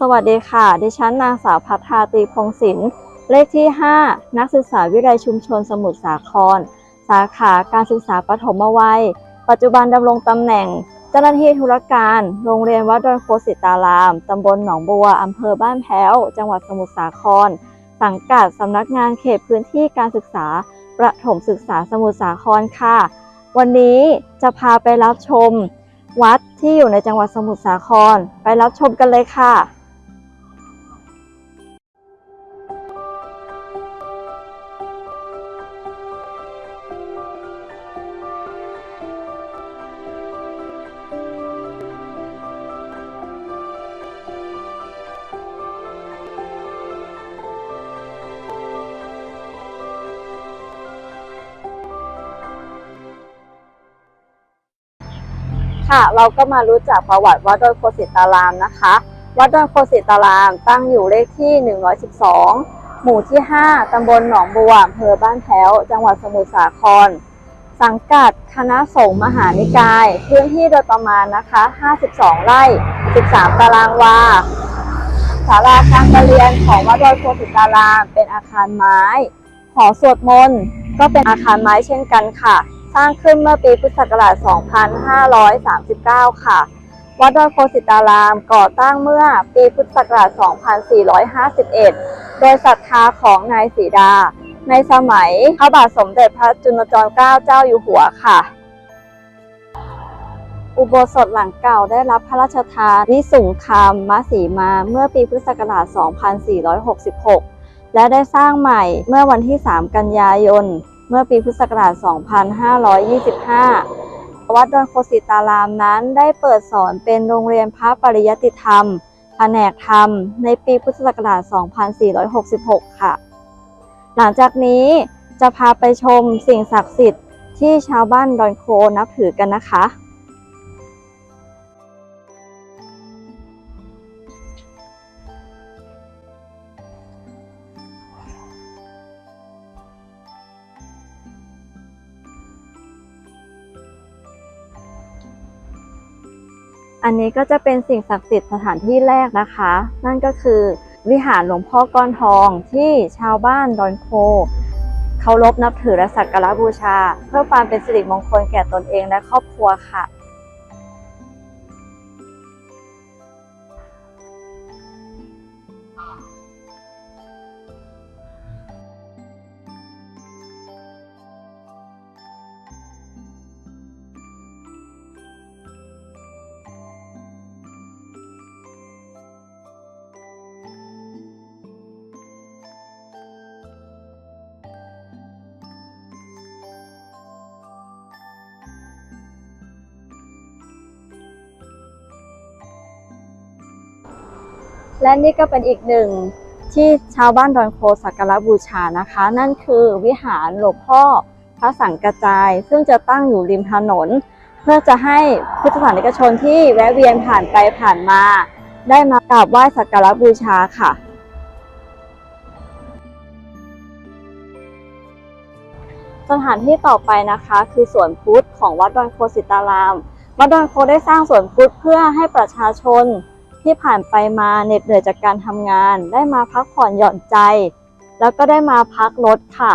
สวัสดีค่ะ ดิฉันนางสาวพัฒาตีพงศิลป์เลขที่ 5 นักศึกษาวิทยาลัยชุมชนสมุทรสาคร สาขาการศึกษาปฐมวัย ปัจจุบันดำรงตำแหน่ง เจ้าหน้าที่ธุรการ โรงเรียนวัดดอนโคสิตาราม ตำบลหนองบัว อำเภอบ้านแพ้ว จังหวัดสมุทรสาคร สังกัดสำนักงานเขตพื้นที่การศึกษาประถมศึกษาสมุทรสาครค่ะ วันนี้จะพาไปรับชม วัดที่อยู่ในจังหวัดสมุทรสาคร ไปรับชมกันเลยค่ะ ค่ะ เราก็มารู้จักประวัติวัดดอยโคสิตารามนะคะ วัดดอยโคสิตารามตั้งอยู่เลขที่ 112 หมู่ที่ 5 ตำบลหนองบัวอำเภอบ้านแพ้ว จังหวัดสมุทรสาคร สังกัดคณะสงฆ์มหานิกาย พื้นที่โดยประมาณนะคะ 52 ไร่ 13 ตารางวาศาลาการประเรียนของวัดดอยโคสิตารามเป็นอาคารไม้ หอสวดมนต์ก็เป็นอาคารไม้เช่นกันค่ะ สร้างขึ้นเมื่อปีพุทธศักราช 2539 ค่ะ วัดดอยโคสิตารามก่อตั้งเมื่อปีพุทธศักราช 2451 โดยศรัทธาของนายศรีดา ในสมัยพระบาทสมเด็จพระจุลจอมเกล้าเจ้าอยู่หัวค่ะ อุโบสถหลังเก่าได้รับพระราชทานวิสุงคามมสีมาเมื่อปีพุทธศักราช 2466 และได้สร้างใหม่เมื่อวันที่ 3 กันยายน เมื่อปีพุทธศักราช 2525 วัดดอนโคสิตารามนั้นได้เปิดสอนเป็นโรงเรียนพระปริยติธรรม แผนกธรรม ในปีพุทธศักราช 2466 ค่ะ หลังจากนี้จะพาไปชมสิ่งศักดิ์สิทธิ์ที่ชาวบ้านดอนโคนับถือกันนะคะ อันนี้ก็จะเป็นสิ่งศักดิ์สิทธิ์สถานที่แรกนะคะ นั่นก็คือวิหารหลวงพ่อก้อนทองที่ชาวบ้านดอนโคเคารพนับถือและสักการะบูชา เพื่อความเป็นสิริมงคลแก่ตนเองและครอบครัวค่ะ และนี่ก็เป็นอีกหนึ่งที่ชาวบ้านดอนโคสักการะบูชานะคะ นั่นคือวิหารหลวงพ่อพระสังกระจาย ซึ่งจะตั้งอยู่ริมถนน เพื่อจะให้พุทธศาสนิกชนที่แวะเวียนผ่านไปผ่านมา ได้มากราบไหว้สักการะบูชาค่ะ สถานที่ต่อไปนะคะคือสวนพุทธของวัดดอนโคสิตาราม วัดดอนโคได้สร้างสวนพุทธเพื่อให้ประชาชน ที่ผ่านไปมาเหน็ดเหนื่อยจากการทำงาน ได้มาพักผ่อนหย่อนใจ แล้วก็ได้มาพักรถค่ะ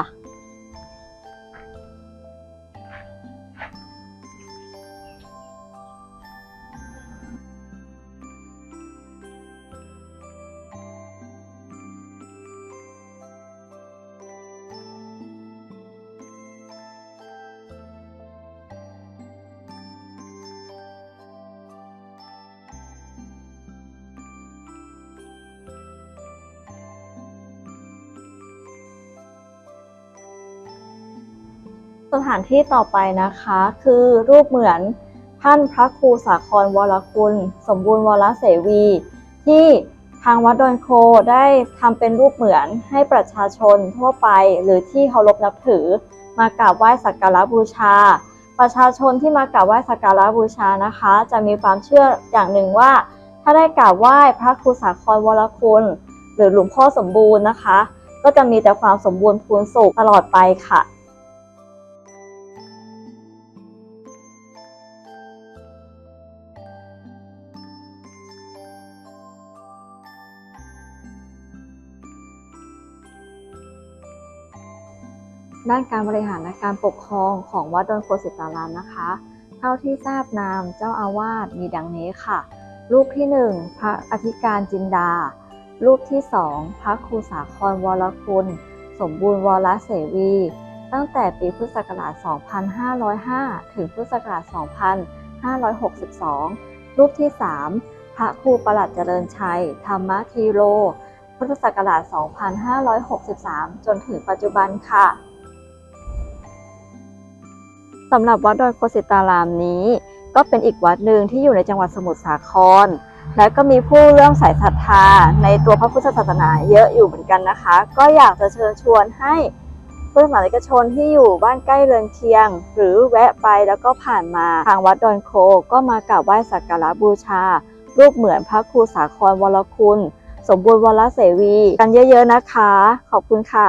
สถานที่ต่อไปนะคะ คือรูปเหมือนท่านพระครูสาครวรคุณ สมบูรณ์วรเสวี ที่ทางวัดดอนโคได้ทำเป็นรูปเหมือนให้ประชาชนทั่วไป หรือที่เคารพนับถือ มากราบไหว้สักการะบูชา ประชาชนที่มากราบไหว้สักการะบูชานะคะ จะมีความเชื่ออย่างหนึ่งว่า ถ้าได้กราบไหว้พระครูสาครวรคุณ หรือหลวงพ่อสมบูรณ์นะคะ ก็จะมีแต่ความสมบูรณ์พูนสุขตลอดไปค่ะ ด้านการบริหารและการปกครองของวัดดอนโคสิตารามนะคะ เท่าที่ทราบนามเจ้าอาวาสมีดังนี้ค่ะ รูปที่ 1 พระอธิการจินดา รูปที่ 2 พระครูสาครวรคุณ สมบูรณ์วรเสวี ตั้งแต่ปีพุทธศักราช 2505 ถึงพุทธศักราช 2562 รูปที่ 3 พระครูประหลัดเจริญชัย ธรรมทีโรพุทธศักราช 2563 จนถึงปัจจุบันค่ะ สำหรับวัดดอยโคสิตารามนี้ ก็เป็นอีกวัดหนึ่งที่อยู่ในจังหวัดสมุทรสาคร และก็มีผู้เลื่อมใสศรัทธาในตัวพระพุทธศาสนาเยอะอยู่เหมือนกันนะคะ ก็อยากจะเชิญชวนให้พุทธศาสนิกชนที่อยู่บ้านใกล้เรือนเคียง หรือแวะไปแล้วก็ผ่านมาทางวัดดอนโคก็มากราบไหว้สักการะบูชา รูปเหมือนพระครูสาครวรคุณ สมบูรณ์วรเสวี กันเยอะๆนะคะ ขอบคุณค่ะ